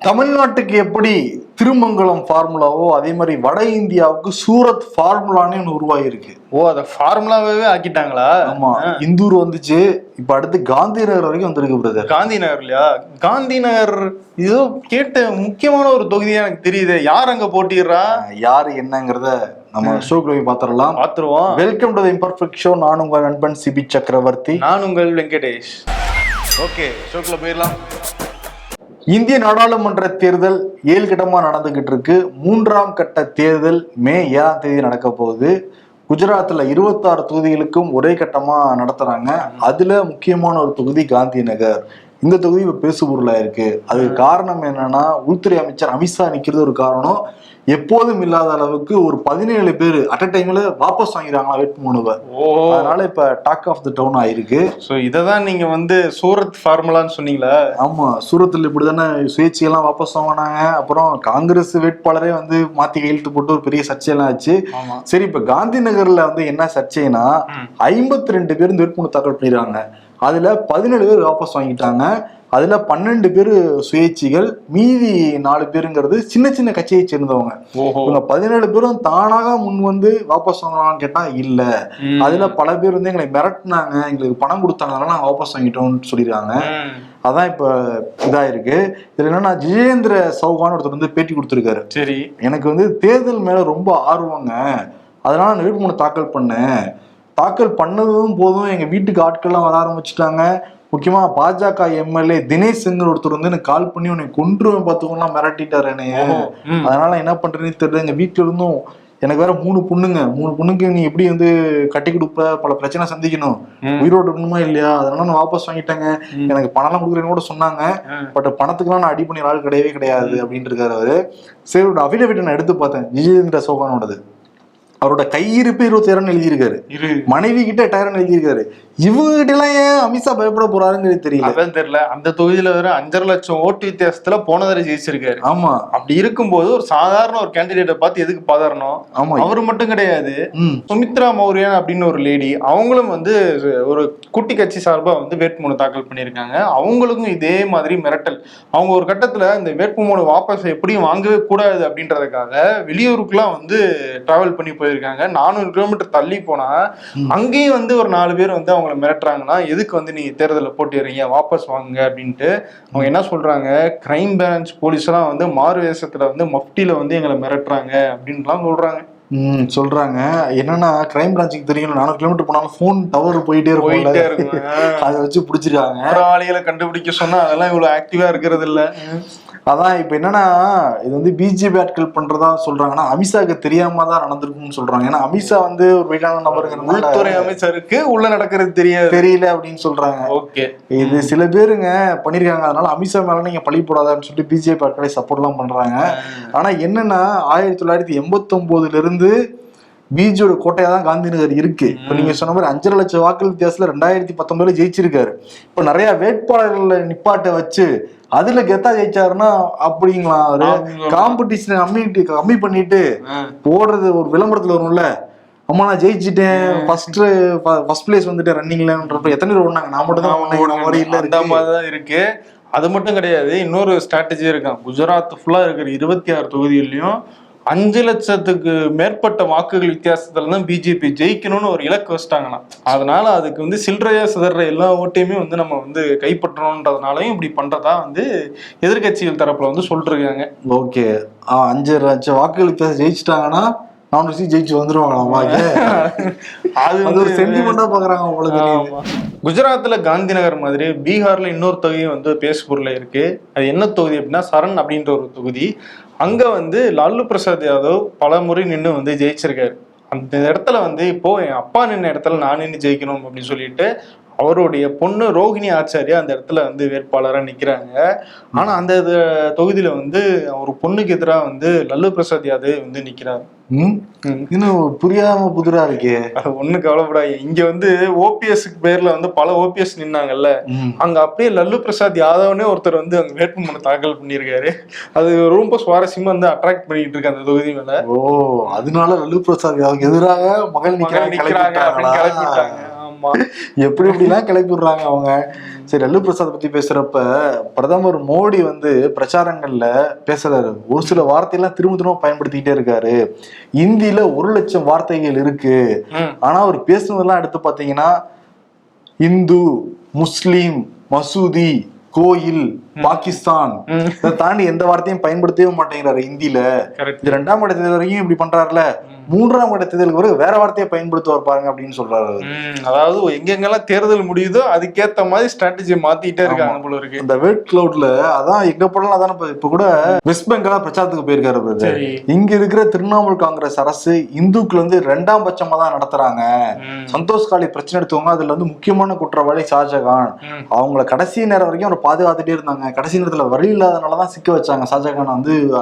தமிழ்நாட்டுக்கு எப்படி திருமங்கலம் ஃபார்முலாவோ அதே மாதிரி வட இந்தியாவுக்கு சூரத் ஃபார்முலான்னு ஒன்று உருவாகிருக்கு ஓ அத ஃபார்முலாவே ஆக்கிட்டாங்களா? ஆமா. இந்தூர் வந்துச்சு. இப்ப அடுத்து காந்தி நகர் வரைக்கும் வந்திருக்கு பிரதர் காந்தி நகர் இல்லையா காந்தி நகர் ஏதோ கேட்ட முக்கியமான ஒரு தொகுதியா எனக்கு தெரியுது. யார் அங்க போட்டிடுறா யாரு என்னங்கிறத நம்ம ஷோக்கு போய் பாத்திரலாம் பாத்துருவோம் வெல்கம் டு இம்பர்ஃபெக்ட் ஷோ நான் உங்கள் நண்பன் சிபி சக்கரவர்த்தி. நான் உங்கள் வெங்கடேஷ். ஓகே ஷோக்குள்ள போயிடலாம். இந்திய நாடாளுமன்ற தேர்தல் ஏழு கட்டமா நடந்துகிட்டு இருக்கு மூன்றாம் கட்ட தேர்தல் மே ஏழாம் தேதி நடக்க போகுது. குஜராத்ல இருபத்தாறு தொகுதிகளுக்கும் ஒரே கட்டமா நடத்துறாங்க. அதுல முக்கியமான ஒரு தொகுதி காந்தி நகர் இந்த தொகுதி இப்ப பேசுபொருளா இருக்கு. அதுக்கு காரணம் என்னன்னா உள்துறை அமைச்சர் அமித்ஷா நிக்கிறது ஒரு காரணம். எப்போதும் இல்லாத அளவுக்கு ஒரு பதினேழு பேர் அட் அ டைம்ல வாபஸ் வாங்கிறாங்களா வேட்புமனுவை அதனால இப்ப டாக் ஆஃப் த டவுன் ஆயிருக்கு. சோ இததான் நீங்க வந்து சூரத் ஃபார்முலான்னு சொன்னீங்களா? ஆமா சூரத்தில் இப்படிதானே சுயேட்சையெல்லாம் வாபஸ் வாங்கினாங்க. அப்புறம் காங்கிரஸ் வேட்பாளரே வந்து மாத்தி கையெழுத்து போட்டு ஒரு பெரிய சர்ச்சையெல்லாம் ஆச்சு. சரி இப்ப காந்தி நகர்ல வந்து என்ன சர்ச்சைனா. ஐம்பத்தி ரெண்டு பேர் இந்த வேட்புமனு தாக்கல் பண்ணிருக்காங்க அதுல பதினேழு பேர் வாபஸ் வாங்கிட்டாங்க. அதுல பன்னெண்டு பேர் சுயேட்சிகள் மீதி நாலு பேருங்கிறது சின்ன சின்ன கட்சியை சேர்ந்தவங்க. இவங்க பதினேழு பேரும் தானாக முன் வந்து வாபஸ் வாங்கலாம்னு கேட்டா இல்ல. அதுல பல பேர் வந்து எங்களை மிரட்டினாங்க எங்களுக்கு பணம் கொடுத்தாங்க அதனால நாங்க வாபஸ் வாங்கிட்டோம்னு சொல்லியிருக்காங்க. அதான் இப்ப இதாயிருக்கு. இதுல என்னன்னா ஜிஜேந்திர சௌகான் ஒருத்தர் வந்து பேட்டி கொடுத்திருக்காரு. சரி. எனக்கு வந்து தேர்தல் மேல ரொம்ப ஆர்வங்க. அதனால நான் வேட்புமனு தாக்கல் பண்ணேன். தாக்கல் பண்ணதும் போதும் எங்க வீட்டுக்கு ஆட்கள்லாம் வர ஆரம்பிச்சுட்டாங்க. முக்கியமா பாஜக எம்எல்ஏ தினேஷ் சிங்கர் ஒருத்தர் வந்து எனக்கு கால் பண்ணி உன்னை கொன்றுவேன் பார்த்துக்கோலாம் மிரட்டிட்டாரு என்னைய. அதனால என்ன பண்றேன்னு தெரியல. எங்க வீட்டுல இருந்தும் எனக்கு வேற மூணு பொண்ணுங்க. மூணு பொண்ணுக்கு நீ எப்படி வந்து கட்டி கொடுப்ப? பல பிரச்சனை சந்திக்கணும். உயிரோடு இருக்கணுமா இல்லையா? அதனால நான் வாபஸ் வாங்கிட்டேங்க. எனக்கு பணம்லாம் கொடுக்குறேன்னு கூட சொன்னாங்க. பட் பணத்துக்குலாம் நான் அடி பண்ணி ஆள் கிடையவே கிடையாது அப்படின்ட்டு இருக்காரு அவரு. சரி அவரோட அபிடவிட் நான் எடுத்து பார்த்தேன். ஜிஜேந்திர சௌகானோடது. அவரோட கையிருப்பு இருபத்தாயிரம் எழுதியிருக்காரு. இரு. மனைவி கிட்ட எட்டாயிரம் எழுதியிருக்காரு. இவங்க கிட்ட எல்லாம் ஏன் அமித்ஷா பயப்பட போறாருங்கிறது தெரியல. அதான் தெரியல. அந்த தொகுதியில வேற அஞ்சரை லட்சம் ஓட்டு வித்தியாசத்துல போன தடவை ஜெயிச்சிருக்காரு. ஆமா. அப்படி இருக்கும்போது ஒரு சாதாரண ஒரு கேண்டிடேட்டை பார்த்து எதுக்கு பதறணும்? ஆமா. அவர் மட்டும் கிடையாது. சுமித்ரா மௌரியன் அப்படின்னு ஒரு லேடி அவங்களும் வந்து ஒரு குட்டி கட்சி சார்பா வந்து வேட்புமனு தாக்கல் பண்ணியிருக்காங்க. அவங்களுக்கும் இதே மாதிரி மிரட்டல். அவங்க ஒரு கட்டத்துல இந்த வேட்புமனு வாபஸ் எப்படியும் வாங்கவே கூடாது அப்படின்றதுக்காக வெளியூருக்குலாம் வந்து டிராவல் பண்ணி போயிருக்காங்க. நானூறு கிலோமீட்டர் தள்ளி போனா அங்கேயும் வந்து ஒரு நாலு பேர் வந்து அவங்கள மிரட்டுறாங்கன்னா எதுக்கு வந்து நீங்க தேர்தலில் போட்டிடுறீங்க வாபஸ் வாங்குங்க அப்படின்ட்டு அவங்க என்ன சொல்றாங்க? கிரைம் பிரான்ச் போலீஸ் எல்லாம் வந்து மாறு வேஷத்துல வந்து மஃப்டில வந்து எங்களை மிரட்டுறாங்க அப்படின்லாம் சொல்றாங்க. ம் சொல்றாங்க. என்னன்னா கிரைம் பிரான்ச்சுக்கு தெரியும். நானூறு கிலோமீட்டர் போனாலும் ஃபோன் டவர் போயிட்டே போயிட்டே இருக்கும். அதை வச்சு பிடிச்சிருக்காங்க. குற்றவாளிகளை கண்டுபிடிக்க சொன்னா அதெல்லாம் இவ்வளவு ஆக்டிவா இருக்கிறது இல்ல. அதான் இப்ப என்னன்னா இது வந்து பிஜேபி ஆட்கள் பண்றதா சொல்றாங்கன்னா அமித்ஷாக்கு தெரியாம தான் நடந்திருக்கும்னு சொல்றாங்க. ஏன்னா அமித்ஷா வந்து ஒரு வெயிட்டான நபருங்கிறதுனால உள்துறை அமைச்சருக்கு உள்ள நடக்கிறது தெரியாது. தெரியல அப்படின்னு சொல்றாங்க. ஓகே. இது சில பேருங்க பண்ணிருக்காங்க. அதனால அமித்ஷா மேல நீங்க பழி போடாதான்னு சொல்லிட்டு பிஜேபி ஆட்களை சப்போர்ட் எல்லாம் பண்றாங்க. ஆனா என்னன்னா ஆயிரத்தி தொள்ளாயிரத்தி எண்பத்தி ஒன்பதுல இருந்து பிஜேபியோட கோட்டையா தான் காந்தி நகர் இருக்கு. இப்ப நீங்க சொன்ன மாதிரி அஞ்சரை லட்சம் வாக்கு வித்தியாசத்துல ரெண்டாயிரத்தி பத்தொன்பதுல ஜெயிச்சிருக்காரு. இப்ப நிறைய வேட்பாளர்களை நிப்பாட்ட வச்சு அதுல கெத்தா ஜெயிச்சாருன்னா அப்படிங்களா? அவரு காம்படிஷன் கம்மி கம்மி பண்ணிட்டு போடுறது ஒரு விளம்பரத்துல வரும்ல? அம்மா நான் ஜெயிச்சிட்டேன். ஃபர்ஸ்ட் ஃபர்ஸ்ட் பிளேஸ் வந்துட்டேன் ரன்னிங்லன்றப்ப எத்தனை பேர் ஓடினாங்க? நான் மட்டும் தான் இந்த மாதிரி இல்ல அந்த இருக்கு. மாதிரிதான் இருக்கு. அது மட்டும் கிடையாது. இன்னொரு ஸ்ட்ராட்டஜி இருக்கான். குஜராத் ஃபுல்லா இருக்கிற இருபத்தி ஆறு தொகுதியிலையும் அஞ்சு லட்சத்துக்கு மேற்பட்ட வாக்குகள் வித்தியாசத்துல தான் பிஜேபி ஜெயிக்கணும்னு ஒரு இலக்கு வச்சிட்டாங்களாம் அதனால அதுக்கு வந்து சில்லறையா சிதற எல்லா ஓட்டையுமே வந்து நம்ம வந்து கைப்பற்றணுன்றதுனாலையும் இப்படி பண்றதா வந்து எதிர்க்கட்சிகள் தரப்புல வந்து சொல்லிருக்காங்க ஓகே. அஞ்சு லட்சம் வாக்குகள் வித்தியாசம் ஜெயிச்சிட்டாங்கன்னா சீட் ஜெயிச்சு வந்துருவாங்களாமா? அது வந்து ஒரு சென்டிமெண்டா பாக்குறாங்க உங்களுக்கு. குஜராத்ல காந்தி நகர் மாதிரி பீகார்ல இன்னொரு தொகுதி வந்து பேசுபொருள்ல இருக்கு. அது என்ன தொகுதி அப்படின்னா சரண் அப்படின்ற ஒரு தொகுதி. அங்க வந்து லாலு பிரசாத் யாதவ் பல முறை நின்று வந்து ஜெயிச்சிருக்காரு. அந்த இடத்துல வந்து இப்போ என் அப்பா நின்ன இடத்துல நான் நின்று ஜெயிக்கணும் அப்படின்னு சொல்லிட்டு அவருடைய பொண்ணு ரோஹிணி ஆச்சாரியா அந்த இடத்துல வந்து வேட்பாளரா நிக்கிறாங்க. ஆனா அந்த தொகுதியில வந்து அவர் பொண்ணுக்கு எதிராக வந்து லல்லு பிரசாத் யாதவ் வந்து? ம். இன்னும் புரியாம புதிரா இருக்கே. அது ஒண்ணும் கவலைப்படாது இங்க வந்து ஓபிஎஸ்க்கு பேர்ல வந்து பல ஓபிஎஸ் நின்னாங்கல்ல. அங்க அப்படியே லல்லு பிரசாத் யாதவ்னே ஒருத்தர் வந்து அங்க வேட்புமனு தாக்கல் பண்ணியிருக்காரு. அது ரொம்ப சுவாரஸ்யமா வந்து அட்ராக்ட் பண்ணிட்டு இருக்கு அந்த தொகுதி மேல. ஓ அதனால லல்லு பிரசாத் யாதவுக்கு எதிராக மகள் மகள் நிக்கிறாங்க ஆமா. எப்படி எப்படிலாம் கிளப்பி விடுறாங்க அவங்க? சரி லல்லு பிரசாத் பத்தி பேசுறப்ப பிரதமர் மோடி வந்து பிரச்சாரங்கள்ல பேசுறாரு. ஒரு சில வார்த்தையெல்லாம் திரும்ப திரும்ப பயன்படுத்திக்கிட்டே இருக்காரு. இந்தியில ஒரு லட்சம் வார்த்தைகள் இருக்கு. ஆனா அவர் பேசுனதெல்லாம் எடுத்து பாத்தீங்கன்னா இந்து முஸ்லீம் மசூதி கோயில் பாகிஸ்தான். இதை தாண்டி எந்த வார்த்தையும் பயன்படுத்தவே மாட்டேங்கிறாரு இந்தியில. இது ரெண்டாம் கட்ட தேர்தல் வரைக்கும் இப்படி பண்றாருல. மூன்றாம் கட்ட தேர்தலுக்கு பிறகு வேற வார்த்தையை பயன்படுத்துவார் பாருங்க அப்படின்னு சொல்றாரு அதாவது எங்கெங்கெல்லாம் தேர்தல் முடியுதோ அதுக்கேத்த மாதிரி ஸ்ட்ராட்டஜி மாத்திட்டே இருக்காங்க போல இருக்கு. இந்த வேட் கிளவுட்ல அதான் எங்க போனாலும் அதான் இப்ப- கூட வெஸ்ட் பெங்கால பிரச்சாரத்துக்கு போயிருக்காரு. சரி. இங்க இருக்கிற திரிணாமுல் காங்கிரஸ் அரசு இந்துக்கள் வந்து ரெண்டாம் பட்சமா தான் நடத்துறாங்க. சந்தோஷ் காலி பிரச்சனை எடுத்தவங்க அதுல வந்து முக்கியமான குற்றவாளி ஷாஜகான். அவங்கள கடைசி நேரம் வரைக்கும் அவர் பாதுகாத்துட்டே இருந்தாங்க. கடைசி நேரத்துல வழி இல்லாதனாலதான் சிக்க வச்சாங்க. ஷாஜகான் வந்து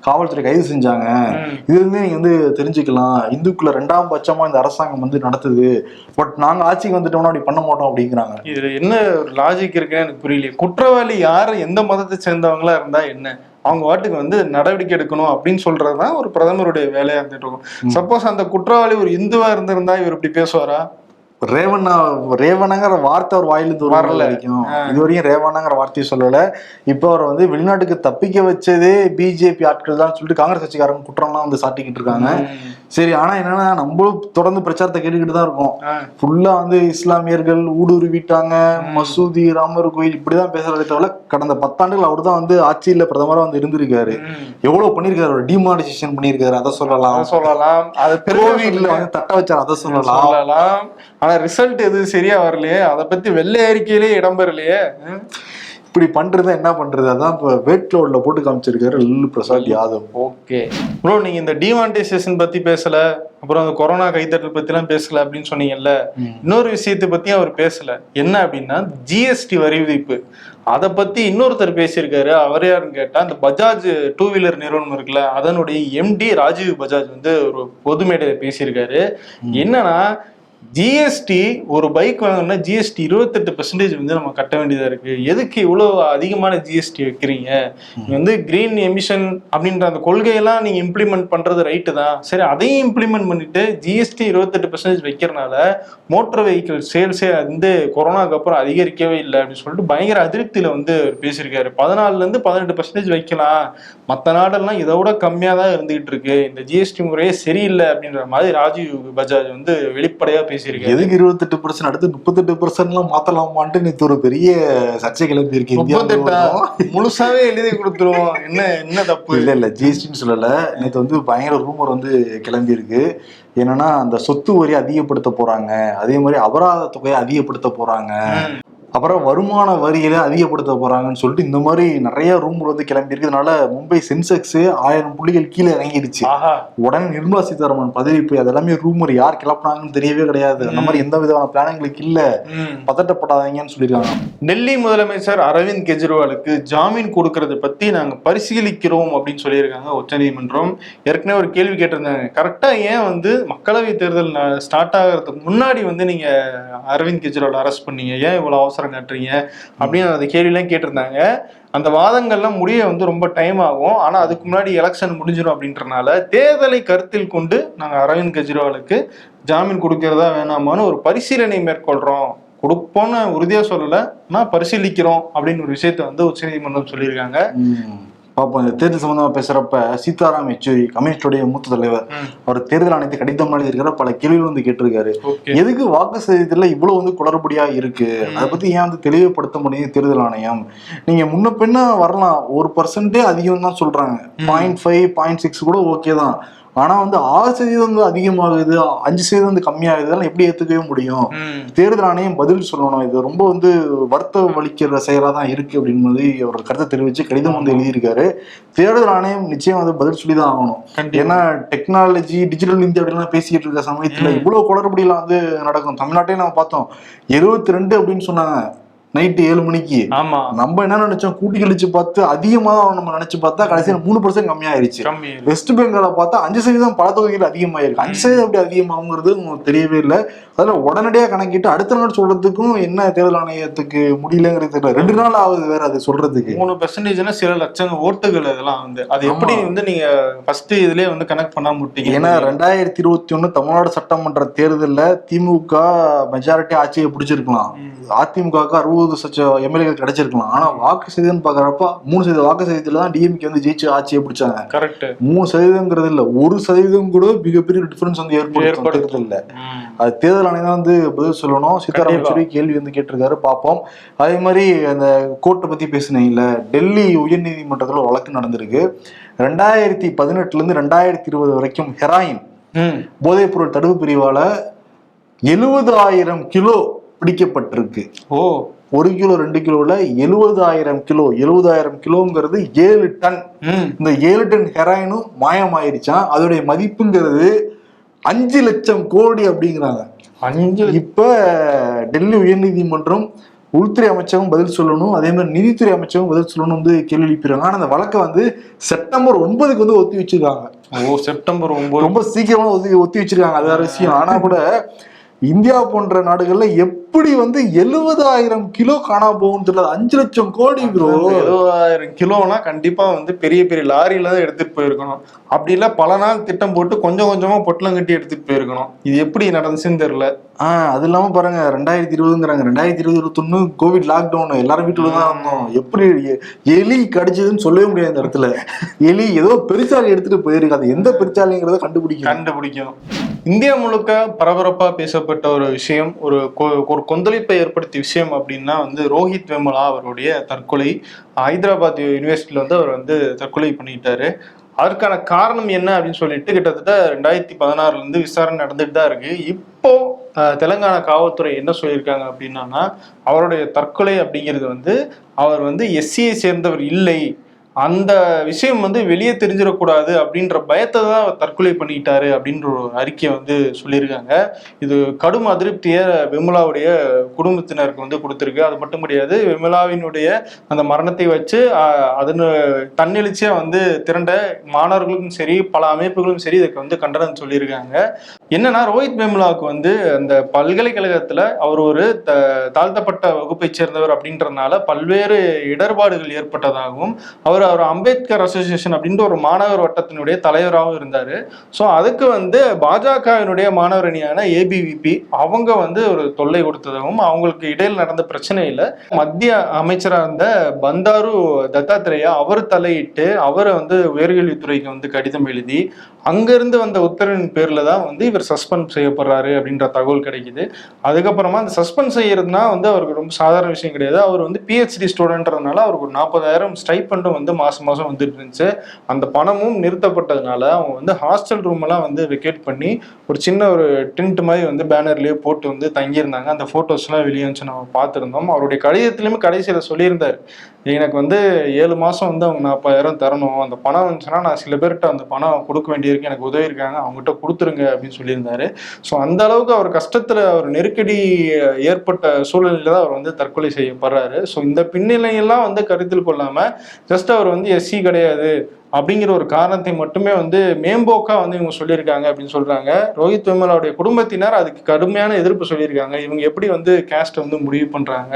காவல்துறை கைது செஞ்சாங்க. இது வந்து நீங்க வந்து தெரிஞ்சுக்கலாம் இந்துக்களை ரெண்டாம் பட்சமா இந்த அரசாங்கம் வந்து நடத்துது. பட் நாங்க ஆட்சிக்கு வந்துட்டோம்னா அப்படி பண்ண மாட்டோம் அப்படிங்கிறாங்க. இதுல என்ன லாஜிக் இருக்குன்னு எனக்கு புரியல குற்றவாளி யாரு? எந்த மதத்தை சேர்ந்தவங்களா இருந்தா என்ன? அவங்க வாட்டுக்கு வந்து நடவடிக்கை எடுக்கணும் அப்படின்னு சொல்றதுதான் ஒரு பிரதமருடைய வேலையா இருந்துட்டு இருக்கும். சப்போஸ் அந்த குற்றவாளி ஒரு இந்துவா இருந்திருந்தா இவர் இப்படி பேசுவாரா? ரேவண்ணா ரேவணங்கிற வார்த்தை அவர் வாயிலிருந்து வரல. வரைக்கும். இது வரைக்கும் ரேவண்ணங்கிற வார்த்தையை சொல்லல. இப்போ அவர் வந்து வெளிநாட்டுக்கு தப்பிக்க வச்சதே பிஜேபி ஆட்கள் தான் சொல்லிட்டு காங்கிரஸ் கட்சிக்காரங்க குற்றம்லாம் வந்து சாட்டிக்கிட்டு இருக்காங்க. சரி ஆனா என்னன்னா நம்மளும் தொடர்ந்து பிரச்சாரத்தை கேட்டுக்கிட்டு தான் இருக்கோம். ஃபுல்லா வந்து இஸ்லாமியர்கள் ஊடுருவிட்டாங்க. மசூதி ராமர் கோயில் இப்படிதான் பேசுறதை தவிர கடந்த பத்தாண்டுகள் அவர் தான் வந்து ஆட்சியில பிரதமரா வந்து இருந்திருக்காரு. எவ்வளவு பண்ணிருக்காரு டிமானிசேஷன் பண்ணிருக்காரு அதை சொல்லலாம். சொல்லலாம். அது கோவிட்ல வந்து தட்ட வச்சார் அதை சொல்லலாம். ஆனா ரிசல்ட் எதுவும் சரியா வரலையே? அதை பத்தி வெள்ளை அறிக்கையிலே இடம்பெறலையே. இப்படி பண்றது என்ன பண்றது? அதான் இப்ப வேட் கிளவுட்ல போட்டு காமிச்சிருக்காரு லல்லு பிரசாத் யாதவ். ஓகே. ப்ரோ நீங்க இந்த டிமானிட்டைசேஷன் பத்தி பேசல அப்புறம் அந்த கொரோனா கைத்தட்டல் பத்தி எல்லாம் பேசல அப்படின்னு சொன்னீங்கல்ல இன்னொரு விஷயத்தை பத்தியும் அவர் பேசல. என்ன அப்படின்னா ஜிஎஸ்டி வரி விதிப்பு. அதை பத்தி இன்னொருத்தர் பேசியிருக்காரு அவர் யாருன்னு கேட்டா அந்த பஜாஜ் டூ வீலர் நிறுவனம் இருக்குல்ல அதனுடைய எம்டி ராஜீவ் பஜாஜ் வந்து ஒரு பொது மேடையில பேசியிருக்காரு. என்னன்னா ஜிஎஸ்டி ஒரு பைக் வாங்கினா ஜிஎஸ்டி இருபத்தெட்டு பெர்சன்டேஜ் வந்து நம்ம கட்ட வேண்டியதா இருக்கு. எதுக்கு இவ்வளோ அதிகமான ஜிஎஸ்டி வைக்கிறீங்க? வந்து கிரீன் எமிஷன் அப்படின்ற அந்த கொள்கையெல்லாம் நீங்க இம்ப்ளிமெண்ட் பண்றது ரைட்டு தான். சரி அதையும் இம்ப்ளிமெண்ட் பண்ணிட்டு ஜிஎஸ்டி இருபத்தெட்டு பெர்சன்டேஜ் வைக்கிறனால மோட்டார் வெஹிக்கிள் சேல்ஸே வந்து கொரோனாக்கு அப்புறம் அதிகரிக்கவே இல்லை அப்படின்னு சொல்லிட்டு பயங்கர அதிருப்தியில வந்து பேசியிருக்காரு. பதினாலுல இருந்து பதினெட்டு பெர்சன்டேஜ் வைக்கலாம். மற்ற நாடெல்லாம் இதை விட கம்மியா தான் இருந்துகிட்டு இருக்கு. இந்த ஜிஎஸ்டி முறையே சரியில்லை அப்படின்ற மாதிரி ராஜீவ் பஜாஜ் வந்து வெளிப்படையா பேசியிருக்காரு. எதுக்கு இருபத்தெட்டு பர்சன்ட் அடுத்து முப்பத்தெட்டு பர்சன்ட் எல்லாம் மாத்தலாமான்ட்டு நேத்து ஒரு பெரிய சர்ச்சை கிளம்பி இருக்கு இந்தியா முழுசாவே எழுதி கொடுத்துருவோம். என்ன என்ன தப்பு? இல்ல இல்ல ஜிஎஸ்டின்னு சொல்லல. நேத்து வந்து பயங்கர ரூமர் வந்து கிளம்பி இருக்கு என்னன்னா அந்த சொத்து வரி அதிகப்படுத்த போறாங்க. அதே மாதிரி அபராத தொகையை அதிகப்படுத்த போறாங்க. அப்புறம் வருமான வரியில அதிகப்படுத்த போறாங்கன்னு சொல்லிட்டு இந்த மாதிரி நிறைய ரூமர் வந்து கிளம்பி இருக்கிறதுனால மும்பை சென்செக்ஸ் ஆயிரம் புள்ளிகள் கீழே இறங்கிடுச்சு. உடனே நிர்மலா சீதாராமன் பதவி போய் அதெல்லாமே ரூமர் யார் கிளப்புனாங்கன்னு தெரியவே கிடையாது. அந்த மாதிரி எந்த விதமான பிளானிங்களுக்கு இல்ல. பதட்டப்படாதீங்கன்னு சொல்லியிருக்காங்க. டெல்லி முதலமைச்சர் அரவிந்த் கெஜ்ரிவாலுக்கு ஜாமீன் கொடுக்கறத பத்தி நாங்க பரிசீலிக்கிறோம் அப்படின்னு சொல்லியிருக்காங்க உச்சநீதிமன்றம் ஏற்கனவே ஒரு கேள்வி கேட்டிருந்தாங்க. கரெக்டா ஏன் வந்து மக்களவை தேர்தல் ஸ்டார்ட் ஆகிறதுக்கு முன்னாடி வந்து நீங்க அரவிந்த் கெஜ்ரிவால் அரெஸ்ட் பண்ணீங்க? ஏன் இவ்வளவு அவசரம் காட்டுறீங்க அப்படின்னு அந்த கேள்வியெல்லாம் கேட்டிருந்தாங்க. அந்த வாதங்கள்லாம் முடிய வந்து ரொம்ப டைம் ஆகும். ஆனால் அதுக்கு முன்னாடி எலெக்ஷன் முடிஞ்சிடும் அப்படின்றனால தேர்தலை கருத்தில் கொண்டு நாங்கள் அரவிந்த் கெஜ்ரிவாலுக்கு ஜாமீன் கொடுக்கறதா வேணாமான்னு ஒரு பரிசீலனை மேற்கொள்கிறோம் கொடுப்போம்னு உறுதியாக சொல்லலை. நான் பரிசீலிக்கிறோம் அப்படின்னு ஒரு விஷயத்த வந்து உச்சநீதிமன்றம் சொல்லியிருக்காங்க. ம். பாப்போம். இந்த தேர்தல் சம்பந்தமா பேசுறப்ப சீதாராம் யெச்சூரி கம்யூனிஸ்டுடைய மூத்த தலைவர். அவர் தேர்தல் ஆணையத்தை கடிதம் எழுதியிருக்கிற பல கேள்விகள் வந்து கேட்டிருக்காரு. எதுக்கு வாக்கு சதவீதத்துல இவ்வளவு வந்து குளறுபடியா இருக்கு? அதை பத்தி ஏன் வந்து தெளிவுபடுத்த முடியுது தேர்தல் ஆணையம்? நீங்க முன்ன பின்ன வரலாம். ஒரு பர்சன்டே அதிகம் தான் சொல்றாங்க. பாயிண்ட் ஃபைவ் பாயிண்ட் சிக்ஸ் கூட ஓகே தான். ஆனா வந்து ஆறு சதவீதம் வந்து அதிகமாகுது அஞ்சு சதவீதம் வந்து கம்மியாகுது இதெல்லாம் எப்படி ஏத்துக்கவே முடியும். தேர்தல் ஆணையம் பதில் சொல்லணும். இது ரொம்ப வந்து வருத்தம் அளிக்கிற செயலா தான் இருக்கு அப்படின்னு மாதிரி அவர் கருத்தை தெரிவிச்சு கடிதம் வந்து எழுதியிருக்காரு. தேர்தல் ஆணையம் நிச்சயம் வந்து பதில் சொல்லி தான் ஆகணும். ஏன்னா டெக்னாலஜி டிஜிட்டல் இந்தியா அப்படிலாம் பேசிட்டு இருக்க சமயத்துல இவ்வளவு குளறுபடியெல்லாம் வந்து நடக்கும். தமிழ்நாட்டையும் நம்ம பார்த்தோம். எழுபத்தி ரெண்டு அப்படின்னு சொன்னாங்க. நைட்டு ஏழு மணிக்கு. ஆமா. நம்ம என்ன நினைச்சோம்? கூட்டி கழிச்சு பார்த்து அதிகமா நம்ம நினைச்சு பார்த்தா கடைசியில் மூணு பர்சன்ட் கம்மியாயிருச்சு. கம்மி வெஸ்ட் பெங்கால பார்த்தா அஞ்சு சதவீதம் பல தொகைகள் அதிகமாயிருக்கு. அஞ்சு சதவீதம் எப்படி அதிகமாகுங்கிறது உங்களுக்கு தெரியவே இல்லை. அதுல உடனடியாக கணக்கிட்டு அடுத்த நாள் சொல்றதுக்கும் என்ன தேர்தல் ஆணையத்துக்கு முடியலங்கிறது தெரியல. ரெண்டு நாள் ஆகுது வேற அது சொல்றதுக்கு. மூணு பெர்சன்டேஜ்னா சில லட்சம் ஓட்டுகள் இதெல்லாம் வந்து. அது எப்படி வந்து நீங்க ஃபர்ஸ்ட் இதுலயே வந்து கனெக்ட் பண்ணாம முட்டீங்க ஏன்னா ரெண்டாயிரத்தி இருபத்தி ஒண்ணு தமிழ்நாடு சட்டமன்ற தேர்தல்ல திமுக மெஜாரிட்டி ஆட்சியை பிடிச்சிருக்கலாம். அதிமுகவுக்கு அறுபது சச்சம் எம்எல்ஏக்கள் கிடைச்சிருக்கலாம். ஆனா வாக்கு சதவீதம் பாக்குறப்ப மூணு சதவீத வாக்கு சதவீதத்துல தான் டிஎம்கே வந்து ஜெயிச்சு ஆட்சியை பிடிச்சாங்க. கரெக்ட் மூணு சதவீதம்ங்கிறது இல்ல. ஒரு சதவீதம் கூட மிகப்பெரிய டிஃபரன்ஸ் வந்து ஏற்படுத்தும். தேர்தல்ல அது தேர்தல் ஆணையம் தான் வந்து பதில் சொல்லணும். சீதாராம். யெச்சூரி கேள்வி வந்து கேட்டிருக்காரு. பார்ப்போம். அதே மாதிரி அந்த கோர்ட்டை பத்தி பேசுனீங்கல்ல டெல்லி உயர்நீதிமன்றத்துல வழக்கு நடந்திருக்கு. ரெண்டாயிரத்தி பதினெட்டுல இருந்து ரெண்டாயிரத்தி இருபது வரைக்கும் ஹெராயின் போதைப்பொருள் தடுப்பு பிரிவால எழுபதாயிரம் கிலோ பிடிக்கப்பட்டிருக்கு. ஓ. ஒரு கிலோ ரெண்டு கிலோல எழுபதாயிரம் கிலோ எழுபதாயிரம் கிலோங்கிறது ஏழு டன். இந்த ஏழு டன் ஹெராயினும் மாயமாயிருச்சான் அதோடைய மதிப்புங்கிறது அஞ்சு லட்சம் கோடி அப்படிங்கிறாங்க. அஞ்சு இப்ப டெல்லி உயர்நீதிமன்றம் உள்துறை அமைச்சரும் பதில் சொல்லணும் அதே மாதிரி நிதித்துறை அமைச்சரும் பதில் சொல்லணும் வந்து கேள்வி எழுப்பிடுறாங்க. ஆனா அந்த வழக்கை வந்து செப்டம்பர் ஒன்பதுக்கு வந்து ஒத்தி வச்சிருக்காங்க. ஓ செப்டம்பர் ஒன்பது. ரொம்ப சீக்கிரமா ஒத்தி ஒத்தி வச்சிருக்காங்க. அது வேற விஷயம். ஆனா கூட இந்தியா போன்ற நாடுகள்ல எப்படி வந்து எழுபதாயிரம் கிலோ காணாம போகும்னு தெரியல அஞ்சு லட்சம் கோடி ப்ரோ எழுபதாயிரம் கிலோனா கண்டிப்பா வந்து பெரிய பெரிய லாரியில தான் எடுத்துட்டு போயிருக்கணும். அப்படி இல்ல பல நாள் திட்டம் போட்டு கொஞ்சம் கொஞ்சமா பொட்டலம் கட்டி எடுத்துட்டு போயிருக்கணும். இது எப்படி நடந்துச்சுன்னு தெரியல. ஆஹ் அது இல்லாம பாருங்க ரெண்டாயிரத்தி இருபதுங்கிறாங்க. ரெண்டாயிரத்தி இருபது இருபத்தொன்னு கோவிட் லாக்டவுன் எல்லாரும் வீட்டுல தான் இருந்தோம். எப்படி எலி கடிச்சதுன்னு சொல்லவே முடியாது இந்த இடத்துல. எலி ஏதோ பெருச்சாலி எடுத்துட்டு போயிருக்கு. அது எந்த பெருச்சாலிங்கிறத கண்டுபிடிக்கணும். கண்டுபிடிக்கும் இந்தியா முழுக்க பரபரப்பா பேசப்பட்ட ஒரு விஷயம் ஒரு ஒரு கொந்தளிப்பை ஏற்படுத்திய விஷயம் அப்படின்னா வந்து ரோஹித் வெமலா அவருடைய தற்கொலை. ஹைதராபாத் யூனிவர்சிட்டியில் வந்து அவர் வந்து தற்கொலை பண்ணிட்டாரு. அதற்கான காரணம் என்ன அப்படின்னு சொல்லிட்டு கிட்டத்தட்ட ரெண்டாயிரத்தி பதினாறுலேருந்து விசாரணை நடந்துட்டு தான் இருக்கு. இப்போ தெலங்கானா காவல்துறை என்ன சொல்லியிருக்காங்க அப்படின்னா அவருடைய தற்கொலை அப்படிங்கிறது வந்து அவர் வந்து எஸ்சியை சேர்ந்தவர் இல்லை. அந்த விஷயம் வந்து வெளியே தெரிஞ்சிடக்கூடாது அப்படின்ற பயத்தை தான் அவர் தற்கொலை பண்ணிக்கிட்டாரு அப்படின்ற ஒரு அறிக்கையை வந்து சொல்லியிருக்காங்க. இது கடும் அதிருப்தியை விமலாவுடைய குடும்பத்தினருக்கு வந்து கொடுத்துருக்கு. அது மட்டும் கிடையாது விமலாவினுடைய அந்த மரணத்தை வச்சு அதனு தன்னெழுச்சியா வந்து திரண்ட மாணவர்களுக்கும் சரி பல அமைப்புகளும் சரி இதுக்கு வந்து கண்டனம் சொல்லியிருக்காங்க. என்னன்னா ரோஹித் வெமுலாவுக்கு வந்து அந்த பல்கலைக்கழகத்துல அவர் ஒரு த தாழ்த்தப்பட்ட வகுப்பை சேர்ந்தவர் அப்படின்றதுனால பல்வேறு இடர்பாடுகள் ஏற்பட்டதாகவும் அவர் அவர் அம்பேத்கர் அசோசியேஷன் அப்படின்ற ஒரு மாணவர் வட்டத்தினுடைய தலைவராகவும் இருந்தார். ஸோ அதுக்கு வந்து பாஜகவினுடைய மாணவர் அணியான ஏபிவிபி அவங்க வந்து ஒரு தொல்லை கொடுத்ததாகவும் அவங்களுக்கு இடையில் நடந்த பிரச்சனையில் மத்திய அமைச்சராக இருந்த பந்தாரு தத்தாத்திரேயா அவர் தலையிட்டு அவரை வந்து உயர்கல்வித்துறைக்கு வந்து கடிதம் எழுதி அங்கேருந்து வந்த உத்தரவின் பேரில் தான் வந்து இவர் சஸ்பெண்ட் செய்யப்படுறாரு அப்படின்ற தகவல் கிடைக்குது. அதுக்கப்புறமா அந்த சஸ்பெண்ட் செய்யறதுனா வந்து அவருக்கு ரொம்ப சாதாரண விஷயம் கிடையாது. அவர் வந்து பிஹெச்டி ஸ்டூடெண்ட்றதுனால அவருக்கு ஒரு நாற்பதாயிரம் ஸ்டைப்பண்டும் வந்து மாசம் மாசம் வந்துட்டு இருந்துச்சு. அந்த பணமும் நிறுத்தப்பட்டதுனால அவங்க வந்து ஹாஸ்டல் ரூம் எல்லாம் வந்து வெக்கேட் பண்ணி ஒரு சின்ன ஒரு டென்ட் மாதிரி வந்து பேனர்லயே போட்டு வந்து தங்கியிருந்தாங்க. அந்த ஃபோட்டோஸ்லாம் வெளியே வந்து நம்ம பார்த்துருந்தோம். அவருடைய கடிதத்திலுமே கடைசியில சொல்லியிருந்தார். எனக்கு வந்து ஏழு மாசம் வந்து அவங்க நாற்பதாயிரம் தரணும். அந்த பணம் வந்துச்சுன்னா நான் சில பேர்கிட்ட அந்த பணம் கொடுக்க வேண்டியிருக்கு. எனக்கு உதவி இருக்காங்க. அவங்ககிட்ட கொடுத்துருங்க அப்படின்னு சொல்லியிருந்தாரு. ஸோ அந்த அளவுக்கு அவர் கஷ்டத்துல அவர் நெருக்கடி ஏற்பட்ட சூழ்நிலையில தான் அவர் வந்து தற்கொலை செய்யப்படுறாரு. ஸோ இந்த பின்னிலையெல்லாம் வந்து கருத்தில் கொள்ளாம ஜஸ்ட் அவர் வந்து எஸ்சி கிடையாது. அப்படிங்கிற ஒரு காரணத்தை மட்டுமே வந்து மேம்போக்கா வந்து இவங்க சொல்லியிருக்காங்க அப்படின்னு சொல்றாங்க. ரோஹித் வெமலாவுடைய குடும்பத்தினர் அதுக்கு கடுமையான எதிர்ப்பு சொல்லியிருக்காங்க. இவங்க எப்படி வந்து கேஸ்ட் வந்து முடிவு பண்றாங்க?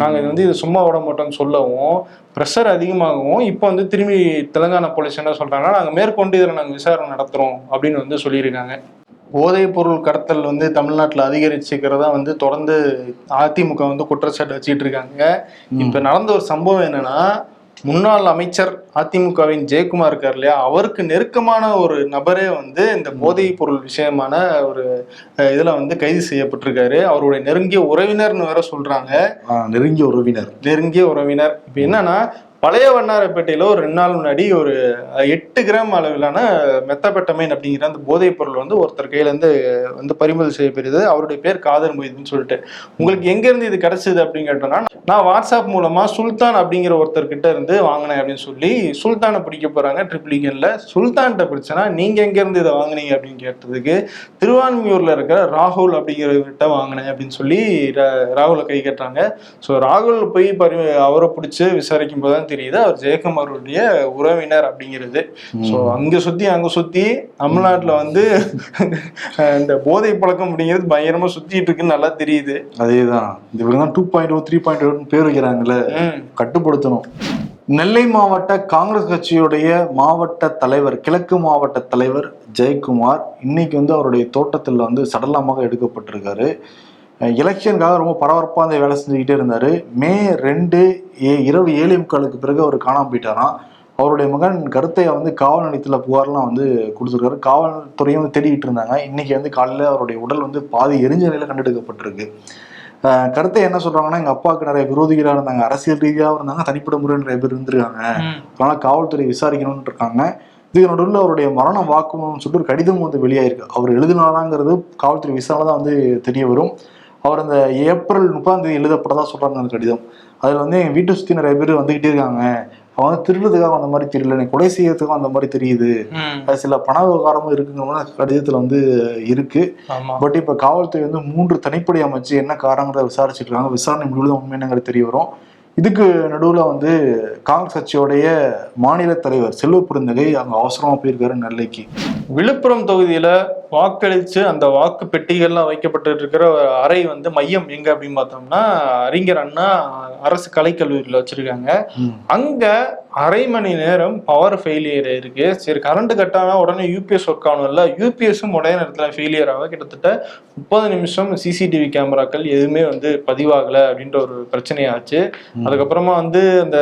நாங்க இது வந்து இது சும்மா விட மாட்டோம்னு சொல்லவும் ப்ரெஷர் அதிகமாகவும் இப்போ வந்து திரும்பி தெலுங்கானா போலீஸ் என்ன சொல்றாங்கன்னா நாங்க மேற்கொண்டு இதில் நாங்கள் விசாரணை நடத்துறோம் அப்படின்னு வந்து சொல்லியிருக்காங்க. போதைப் பொருள் கடத்தல் வந்து தமிழ்நாட்டில் அதிகரிச்சுக்கிறதா வந்து தொடர்ந்து அதிமுக வந்து குற்றச்சாட்டு வச்சுட்டு இருக்காங்க. இப்ப நடந்த ஒரு சம்பவம் என்னன்னா முன்னாள் அமைச்சர் அதிமுகவின் ஜெயக்குமார் இருக்கார் இல்லையா? அவருக்கு நெருக்கமான ஒரு நபரே வந்து இந்த போதைப் பொருள் விஷயமான ஒரு இதுல வந்து கைது செய்யப்பட்டிருக்காரு. அவருடைய நெருங்கிய உறவினர்னு வேற சொல்றாங்க. நெருங்கிய உறவினர். நெருங்கிய உறவினர். இப்ப என்னன்னா பழைய வண்ணாரப்பேட்டையில ஒரு ரெண்டு நாள் முன்னாடி ஒரு எட்டு கிராம் அளவிலான மெத்தப்பட்டமைன் அப்படிங்கிற அந்த போதைப் பொருள் வந்து ஒருத்தர் கையில இருந்து வந்து பறிமுதல் செய்யப்படுது அவருடைய பேர் காதர் மொய்துன்னு சொல்லிட்டு. உங்களுக்கு எங்க இருந்து இது கிடைச்சது அப்படின்னு கேட்டோம்னா நான் வாட்ஸ்அப் மூலமா சுல்தான் அப்படிங்கிற ஒருத்தர் கிட்ட இருந்து வாங்கினேன் அப்படின்னு சொல்லி சுல்தானை பிடிக்க போறாங்க ட்ரிப்ளிகனில் சுல்தான்கிட்ட பிடிச்சனா நீங்க எங்க இருந்து இதை வாங்குனீங்க அப்படின்னு கேட்டதுக்கு திருவான்மியூர்ல இருக்கிற ராகுல் அப்படிங்கிறவர்கிட்ட வாங்கினேன் அப்படின்னு சொல்லி ரா- ராகுலை கை கட்டுறாங்க. ஸோ ராகுல் போய் பரி அவரை பிடிச்சி விசாரிக்கும் போது தான் தெரியுது. அவர் ஜெயக்குமாருடைய உறவினர் அப்படிங்கிறது. ஸோ அங்க சுத்தி அங்க சுத்தி தமிழ்நாட்டுல வந்து இந்த போதை பழக்கம் அப்படிங்கிறது பயங்கரமா சுத்திட்டு இருக்குன்னு நல்லா தெரியுது. அதேதான். இவங்க தான் two point O three point ஓன்னு பேர் வைக்கிறாங்கல்ல. ம். கட்டுப்படுத்தணும். நெல்லை மாவட்ட காங்கிரஸ் கட்சியுடைய மாவட்ட தலைவர் கிழக்கு மாவட்ட தலைவர் ஜெயக்குமார் இன்னைக்கு வந்து அவருடைய தோட்டத்தில் வந்து சடலமாக எடுக்கப்பட்டிருக்காரு. எலெக்ஷனுக்காக ரொம்ப பரபரப்பாக அந்த வேலை செஞ்சுக்கிட்டே இருந்தார். மே ரெண்டு ஏ இரவு ஏழு முக்காலுக்கு பிறகு அவர் காணாம போயிட்டாராம் அவருடைய மகன் கருத்தையை வந்து காவல் நிலையத்தில் புகார்லாம் வந்து கொடுத்துருக்காரு. காவல்துறையும் வந்து தேடிக்கிட்டு இருந்தாங்க. இன்னைக்கு வந்து காலையில் அவருடைய உடல் வந்து பாதி எரிஞ்ச நிலையில் கண்டெடுக்கப்பட்டிருக்கு. கருத்தை என்ன சொல்றாங்கன்னா எங்க அப்பாவுக்கு நிறைய விரோதிகளாக இருந்தாங்க. அரசியல் ரீதியாக இருந்தாங்க. தனிப்பட்ட முறையில் நிறைய பேர் இருந்திருக்காங்க. அதனால காவல்துறை விசாரிக்கணும்னு இருக்காங்க. இதுக்கு நடுவில் அவருடைய மரண வாக்குமூலம்னு சொல்லிட்டு ஒரு கடிதம் வந்து வெளியாயிருக்கு. அவர் எழுதினாராங்கிறது காவல்துறை விசாரணை தான் வந்து தெரிய வரும். அவர் அந்த ஏப்ரல் முப்பதாம் தேதி எழுதப்பட்டதா சொல்றாங்க அந்த கடிதம். அதுல வந்து எங்க வீட்டை சுத்தி நிறைய பேர் வந்துகிட்டே இருக்காங்க. அவங்க வந்து திருடுறதுக்காக அந்த மாதிரி தெரியல. எனக்கு கொலை செய்யறதுக்கும் அந்த மாதிரி தெரியுது. சில பண விவகாரமும் இருக்குங்கிற கடிதத்துல வந்து இருக்கு. பட் இப்ப காவல்துறை வந்து மூன்று தனிப்படை அமைச்சு என்ன காரணங்கிறத விசாரிச்சுட்டு இருக்காங்க. விசாரணை முடிவில் தான் உண்மை என்னங்கிறது தெரிய வரும். இதுக்கு நடுவுல வந்து காங்கிரஸ் கட்சியோடைய மாநில தலைவர் செல்வ பெருந்தகை அங்க அவசரமா போயிருக்காரு நெல்லைக்கு. விழுப்புரம் தொகுதியில வாக்களிச்சு அந்த வாக்கு பெட்டிகள்லாம் வைக்கப்பட்டு இருக்கிற அறை வந்து மையம் எங்க அப்படின்னு பார்த்தோம்னா அறிஞர் அண்ணா அரசு கலைக்கல்லூரியில வச்சிருக்காங்க. அங்க அரை மணி நேரம் பவர் ஃபெயிலியர் இருக்கு. சரி கரண்ட் கட் ஆனா உடனே யூபிஎஸ் ஒர்க் ஆகணும்ல யூபிஎஸும் உடனே நேரத்துல ஃபெயிலியர் ஆக கிட்டத்தட்ட முப்பது நிமிஷம் சிசிடிவி கேமராக்கள் எதுவுமே வந்து பதிவாகல அப்படின்ற ஒரு பிரச்சனையாச்சு. அதுக்கப்புறமா வந்து அந்த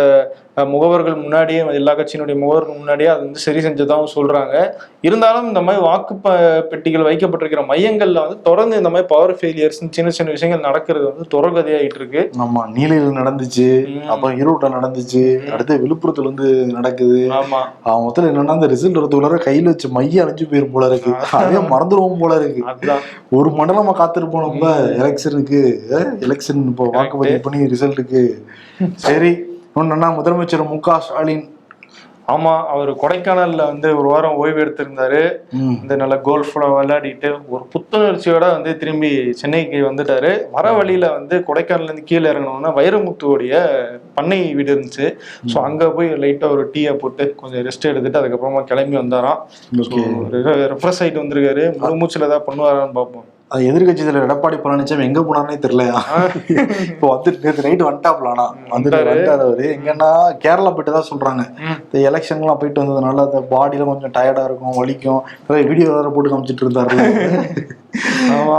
முகவர்கள் முன்னாடியே எல்லா கட்சியினுடைய முகவர்கள் முன்னாடியே அது வந்து சரி செஞ்சதாகவும் சொல்றாங்க. இருந்தாலும் இந்த மாதிரி வாக்கு ப- பெட்டிகள் வைக்கப்பட்டிருக்கிற மையங்கள்ல வந்து தொடர்ந்து இந்த மாதிரி பவர் ஃபெயிலியர்ஸ் சின்ன சின்ன விஷயங்கள் நடக்கிறது வந்து தொடர்கதையாயிட்டு இருக்கு ஆமா நீலையில் நடந்துச்சு. அப்புறம் ஈரோட்டில் நடந்துச்சு அடுத்து விழுப்புரத்துல வந்து நடக்குது. ஆமா. அவன் மொத்தம் என்னன்னா அந்த ரிசல்ட் வரதுக்குள்ளார கையில வச்சு மைய அழிஞ்சு போயிரும் போல இருக்கு. அதே மறந்துடுவோம் போல இருக்கு. ஒரு மண்டலமா காத்திருப்போம் நம்ம. எலெக்ஷனுக்கு எலெக்ஷன் இப்போ வாக்குப்பதிவு பண்ணி ரிசல்ட்டுக்கு சரி. இன்னொன்னா முதலமைச்சர் மு க ஸ்டாலின். ஆமா அவர் கொடைக்கானல்ல வந்து ஒரு வாரம் ஓய்வு எடுத்திருந்தாரு. இந்த நல்ல கோல்ஃபோட விளையாடிட்டு ஒரு புத்துணர்ச்சியோட வந்து திரும்பி சென்னைக்கு வந்துட்டாரு. வர வழியில வந்து கொடைக்கானல்ல இருந்து கீழே இறங்கணும்னா வைரமுத்துவோடைய பண்ணை வீடு இருந்துச்சு. ஸோ அங்க போய் லைட்டா ஒரு டீயை போட்டு கொஞ்சம் ரெஸ்ட் எடுத்துட்டு அதுக்கப்புறமா கிளம்பி வந்தாராம். ரெஃப்ரெஷ் ஆயிட்டு வந்திருக்காரு. முழு மூச்சுல ஏதாவது பண்ணுவாரான்னு பார்ப்போம். அது எதிர்கட்சி தலைவர் எடப்பாடி பழனிசாமி எங்க போனார்னே தெரியலையா இப்போ வந்துட்டு நேற்று நைட்டு வந்துட்டாப்ல ஆனா. வந்துட்டு வந்துட்டாரு. அவரு. எங்கன்னா கேரளா போயிட்டு தான் சொல்றாங்க. இந்த எலெக்ஷன்லாம் போயிட்டு வந்ததுனால அந்த பாடியில கொஞ்சம் டயர்டா இருக்கும் வலிக்கும். வீடியோ வேற போட்டு காமிச்சிட்டு இருந்தாரு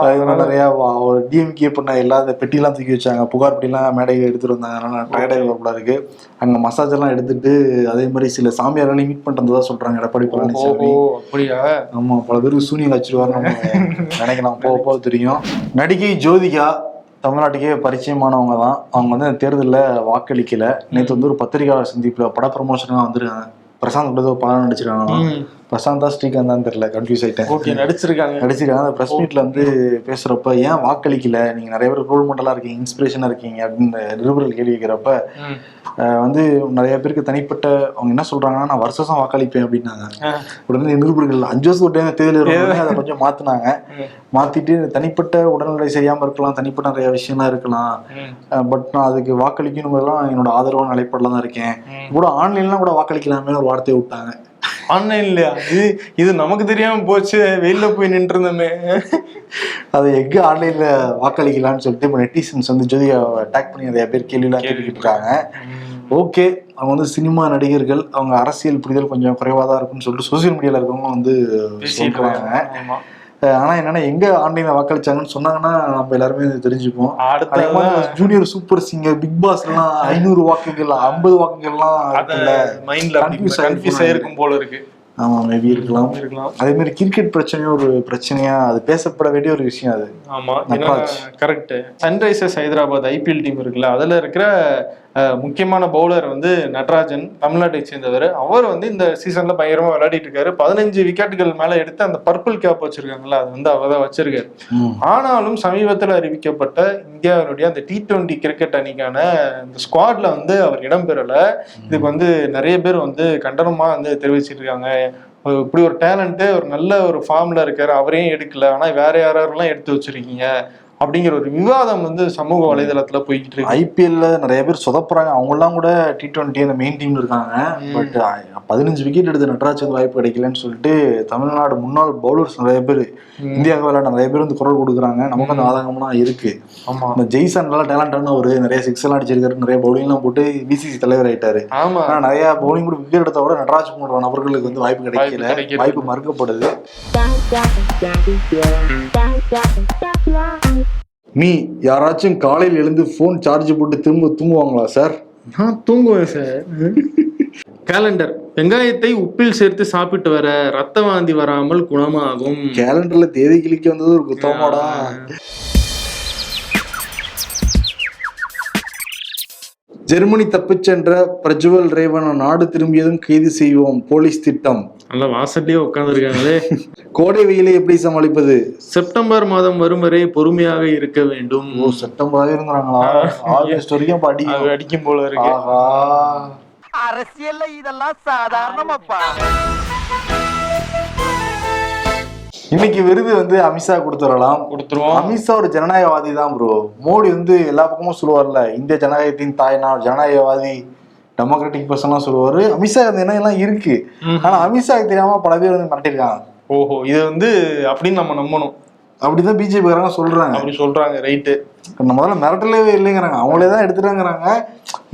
அதனால நிறைய ஒரு டிஎம்கே பண்ண எல்லா இந்த பெட்டிலாம் தூக்கி வச்சாங்க. புகார் பெட்டிலாம் மேடையை எடுத்துட்டு வந்தாங்க. அதனால டயர்டாக வரக்கூடா இருக்கு. அங்க மசாஜ் எல்லாம் எடுத்துட்டு அதே மாதிரி சில சாமியார்களையும் மீட் பண்ணிட்டு தான் சொல்றாங்க. எடப்பாடி பழனிசாமி. அப்படியா? ஆமா பல பேருக்கு சூனியம் வச்சிருவாரு நம்ம நினைக்கலாம். போக போக தெரியும். நடிகை ஜோதிகா தமிழ்நாட்டுக்கே பரிச்சயமானவங்க தான் அவங்க வந்து தேர்தலில் வாக்களிக்கல. நேற்று வந்து ஒரு பத்திரிகையாளர் சந்திப்புல பட ப்ரமோஷனாக வந்திருக்காங்க. பிரசாந்த் கூட படம் நடிச்சிருக்காங்க. பிரசாந்தா ஸ்ரீகாந்தான் தெரியல கன்ஃபியூஸ் ஆயிட்டேன். ஓகே நடிச்சிருக்காங்க. நடிச்சிருக்காங்க. அந்த ப்ரெஸ் மீட்ல வந்து பேசுறப்ப ஏன் வாக்களிக்கல? நீங்க நிறைய பேர் ரோல் மாடலா இருக்கீங்க இன்ஸ்பிரேஷனா இருக்கீங்க அப்படின்னு நிருபர்கள் கேள்வி கேட்கிறப்ப வந்து நிறைய பேருக்கு தனிப்பட்ட அவங்க என்ன சொல்றாங்கன்னா நான் வருஷம் வாக்களிப்பேன் அப்படின்னாங்க. உடனே நிருபர்கள் அஞ்சு வருஷம் டைம் தேர்தல் அதை கொஞ்சம் மாத்தினாங்க. மாத்திட்டு தனிப்பட்ட உடல்நிலை சரியாம இருக்கலாம் தனிப்பட்ட நிறைய விஷயம்லாம் இருக்கலாம். பட் நான் அதுக்கு வாக்களிக்கணுங்கிறதுலாம் என்னோட ஆதரவான நிலைப்பாடுல தான் இருக்கேன். கூட ஆன்லைன்லாம் கூட வாக்களிக்கலாமே ஒரு வார்த்தையை விட்டாங்க. ஆன்லைன்லயா இது இது நமக்கு தெரியாம போச்சு. வெளில போய் நின்று இருந்தோமே அது எங்க ஆன்லைன்ல வாக்களிக்கலாம்னு சொல்லிட்டு இப்போ நெட்டிசன்ஸ் வந்து ஜோதிகா அட்டாக் பண்ணி நிறைய பேர் கேள்விலாம் கேட்டுக்கிட்டு இருக்காங்க ஓகே. அவங்க வந்து சினிமா நடிகர்கள் அவங்க அரசியல் புரிதல் கொஞ்சம் குறைவா தான் இருக்குன்னு சொல்லிட்டு சோசியல் மீடியால இருக்கவங்க வந்து பேசிட்டு சொல்றாங்க இருக்காங்க. ஆமா. அஹ் ஆனா என்னன்னா எங்க ஆன்லைன்ல வாக்களிச்சாங்கன்னு சொன்னாங்கன்னா நம்ம எல்லாருமே தெரிஞ்சுப்போம் அடுத்த junior super singer Bigg Boss எல்லாம் ஐநூறு வாக்குகள் ஐம்பது வாக்குகள்லாம் மைண்ட்ல கன்ஃபியூஸ் ஆயிருக்கும் போல இருக்கு ஆமா மேபி இருக்கலாம் இருக்கலாம் அதே மாதிரி கிரிக்கெட் பிரச்சனையும் ஒரு பிரச்சனையா அது பேசப்பட வேண்டிய ஒரு விஷயம் அது ஆமா. Correct Sunrisers Hyderabad IPL team இருக்குல்ல அதுல இருக்கிற முக்கியமான பவுலர் வந்து நடராஜன் தமிழ்நாட்டை சேர்ந்தவர். அவர் வந்து இந்த சீசன்ல பயங்கரமா விளையாடிட்டு இருக்காரு. பதினஞ்சு விக்கெட்டுகள் மேல எடுத்து அந்த பர்பிள் கேப் வச்சிருக்காங்கல்ல அது வந்து அவர் தான் வச்சிருக்காரு. ஆனாலும் சமீபத்தில் அறிவிக்கப்பட்ட இந்தியாவினுடைய அந்த டி டுவெண்ட்டி கிரிக்கெட் அணிக்கான இந்த ஸ்குவாட்ல வந்து அவர் இடம்பெறல இதுக்கு வந்து நிறைய பேர் வந்து கண்டனமா வந்து தெரிவிச்சிட்டு இருக்காங்க ஒரு இப்படி ஒரு டேலண்ட் ஒரு நல்ல ஒரு ஃபார்ம்ல இருக்காரு. அவரையும் எடுக்கல. ஆனா வேற யாரெல்லாம் எடுத்து வச்சிருக்கீங்க? அப்படிங்கிற ஒரு விவாதம் வந்து சமூக வலைதளத்துல போய்கிட்டு இருக்கு. ஐபிஎல்ல நிறைய பேர் சொதப்புறாங்க. அவங்கெல்லாம் கூட டி டுவெண்ட்டி அந்த மெயின் டீம்ல இருக்காங்க. பட் பதினஞ்சு விக்கெட் எடுத்து நட்ராஜ் வந்து வாய்ப்பு கிடைக்கலன்னு சொல்லிட்டு தமிழ்நாடு முன்னாள் பவுலர்ஸ் நிறைய பேர் இந்தியாவுக்கு விளையாட நிறைய பேர் வந்து குரல் கொடுக்குறாங்க. நமக்கு அந்த ஆதங்கம்லாம் இருக்கு. ஆமா. இந்த ஜெய்சன் நல்லா டேலண்டான ஒரு நிறைய சிக்ஸ் எல்லாம் அடிச்சிருக்காரு. நிறைய bowling எல்லாம் போட்டு பிசிசி தலைவர் ஆயிட்டாரு. ஆமா. ஆனா நிறைய பவுலிங் கூட விக்கெட் எடுத்த கூட நடராஜ் போன்ற நபர்களுக்கு வந்து வாய்ப்பு கிடைக்கல. வாய்ப்பு மறுக்கப்படுது. மீ யாராச்சும் காலையில் எழுந்து ஃபோன் சார்ஜ் போட்டு திரும்ப தூங்குவாங்களா சார் நான் தூங்குவேன் சார் கேலண்டர் வெங்காயத்தை உப்பில் சேர்த்து சாப்பிட்டு வர ரத்த வாந்தி வராமல் குணமாகும். கேலண்டர்ல தேதி கிளிக்க வந்தது ஒரு குத்தமாடா. ஜெர்மனி தப்பிச் சென்ற பிரஜ்வல் ரேவன் நாடு திரும்பியதும் கைது செய்வோம் போலீஸ் திட்டம். நல்லா வாசல்லையே உட்காந்துருக்காங்களே கோடை வெயிலை எப்படி சமாளிப்பது? செப்டம்பர் மாதம் வரும் வரை பொறுமையாக இருக்க வேண்டும். ஓ செப்டம்பராவே இருந்தாங்களா? ஆகஸ்ட் வரைக்கும் அப்ப அடிக்கும் போல இருக்கு. ஆஹா. அரசியல்ல இதெல்லாம் சாதாரணமாப்பா. இன்னைக்கு விருது வந்து அமித்ஷா கொடுத்துடலாம். கொடுத்துருவோம். அமித்ஷா ஒரு ஜனநாயகவாதி தான் ப்ரோ மோடி வந்து எல்லா பக்கமும் சொல்லுவார்ல இந்திய ஜனநாயகத்தின் தாய் நான் ஜனநாயகவாதி டெமோக்ராட்டிக் பர்சன்லாம் சொல்லுவாரு. அமித்ஷா அந்த எண்ணம் எல்லாம் இருக்கு. ஆனா அமித்ஷாக்கு தெரியாம பல பேர் வந்து மிரட்டிருக்காங்க ஓஹோ இது வந்து அப்படின்னு நம்ம நம்பணும். அப்படிதான் பிஜேபி காரங்க சொல்றாங்க. அப்படி சொல்றாங்க ரைட்டு முதல்ல மிரட்டலே இல்லைங்கிறாங்க. அவங்களே தான் எடுத்துட்டாங்கிறாங்க.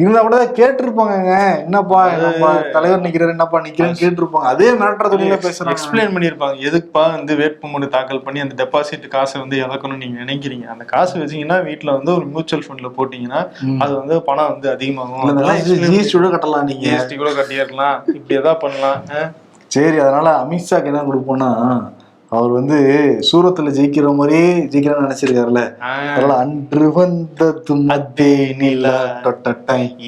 இருந்தா கூட கேட்டிருப்பாங்கங்க. என்னப்பா என்னப்பா தலைவர் நிக்கிறாரு என்னப்பா நிக்கிறேன்னு கேட்டிருப்பாங்க. அதே மிரட்டுற தொழில பேசுறாங்க. எக்ஸ்பிளைன் பண்ணியிருப்பாங்க. எதுக்குப்பா வந்து வேட்புமனு தாக்கல் பண்ணி அந்த டெபாசிட் காசை வந்து இழக்கணும்னு நீங்க நினைக்கிறீங்க? அந்த காசு வச்சீங்கன்னா வீட்ல வந்து ஒரு மியூச்சுவல் ஃபண்ட்ல போட்டீங்கன்னா. அது வந்து பணம் வந்து அதிகமாகும். ஜிஎஸ்டி கூட கட்டலாம் நீங்க. ஜிஎஸ்டி கூட கட்டியிருக்கலாம் இப்படி எதாவது பண்ணலாம். சரி அதனால அமித்ஷாக்கு என்ன கொடுப்போம்னா அவர் வந்து சூரத்துல ஜெயிக்கிற மாதிரியே ஜெயிக்கிறேன்னு நினைச்சிருக்காருல்ல. அதனால அன்று வந்தது மத்தே நிலா.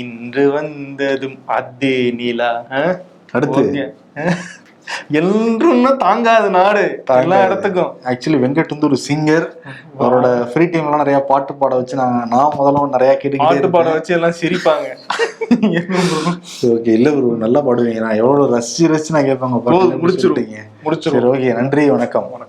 இன்று வந்ததும் அதே நிலா. அடுத்து. என்றும்னா தாங்காது நாடு. எல்லா இடத்துக்கும். ஆக்சுவலி வெங்கட் வந்து ஒரு சிங்கர் அவரோட ஃப்ரீ டைம்லாம் நிறைய பாட்டு பாட வச்சு நாங்க நான் முதல்ல நிறைய கேட்டுக்கிட்டே பாட்டு பாட வச்சு எல்லாம் சிரிப்பாங்க. ஓகே இல்ல ப்ரோ நல்லா பாடுவீங்க. நான் எவ்வளவு ரசிச்சு ரசிச்சு நான் கேட்பேங்க போதும், முடிச்சிருவோம். ஓகே நன்றி வணக்கம்.